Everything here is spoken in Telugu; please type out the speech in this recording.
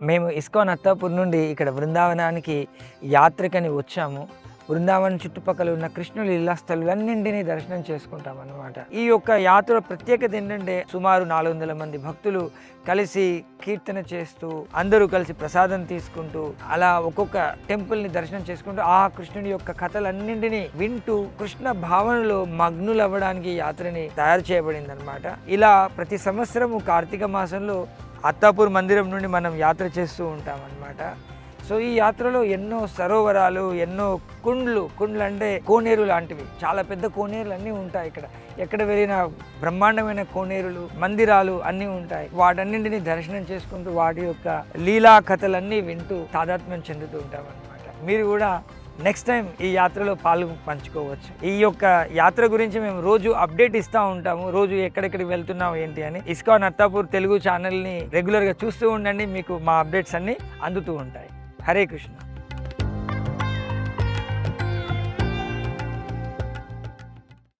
మేము ఇస్కాన్ అత్తాపూర్ నుండి ఇక్కడ బృందావనానికి యాత్రకని వచ్చాము. బృందావనం చుట్టుపక్కల ఉన్న కృష్ణుల ఇళ్ళస్థలులన్నింటినీ దర్శనం చేసుకుంటాం అన్నమాట. ఈ యొక్క యాత్ర ప్రత్యేకత ఏంటంటే సుమారు నాలుగు వందల మంది భక్తులు కలిసి కీర్తన చేస్తూ అందరూ కలిసి ప్రసాదం తీసుకుంటూ అలా ఒక్కొక్క టెంపుల్ని దర్శనం చేసుకుంటూ ఆ కృష్ణుడి యొక్క కథలన్నింటినీ వింటూ కృష్ణ భావనలో మగ్నులు అవ్వడానికి యాత్రని తయారు చేయబడింది అనమాట ఇలా ప్రతి సంవత్సరము కార్తీక మాసంలో అత్తాపూర్ మందిరం నుండి మనం యాత్ర చేస్తూ ఉంటాం అన్నమాట సో ఈ యాత్రలో ఎన్నో సరోవరాలు ఎన్నో కుండ్లు కుండ్లు అంటే కోనేరు లాంటివి. చాలా పెద్ద కోనేరులు అన్నీ ఉంటాయి ఇక్కడ. ఎక్కడ వెళ్ళిన బ్రహ్మాండమైన కోనేరులు మందిరాలు అన్నీ ఉంటాయి. వాటన్నింటినీ దర్శనం చేసుకుంటూ వాటి యొక్క లీలా కథలన్నీ వింటూ తాదాత్మ్యం చెందుతూ ఉంటాం మీరు కూడా నెక్స్ట్ టైం ఈ యాత్రలో పాలు పంచుకోవచ్చు. ఈ యొక్క యాత్ర గురించి మేము రోజు అప్డేట్ ఇస్తూ ఉంటాము. రోజు ఎక్కడెక్కడికి వెళ్తున్నాం ఏంటి అని. ఇస్కాన్ అత్తాపూర్ తెలుగు ఛానల్ని రెగ్యులర్గా చూస్తూ ఉండండి. మీకు మా అప్డేట్స్ అన్నీ అందుతూ ఉంటాయి. హరే కృష్ణ.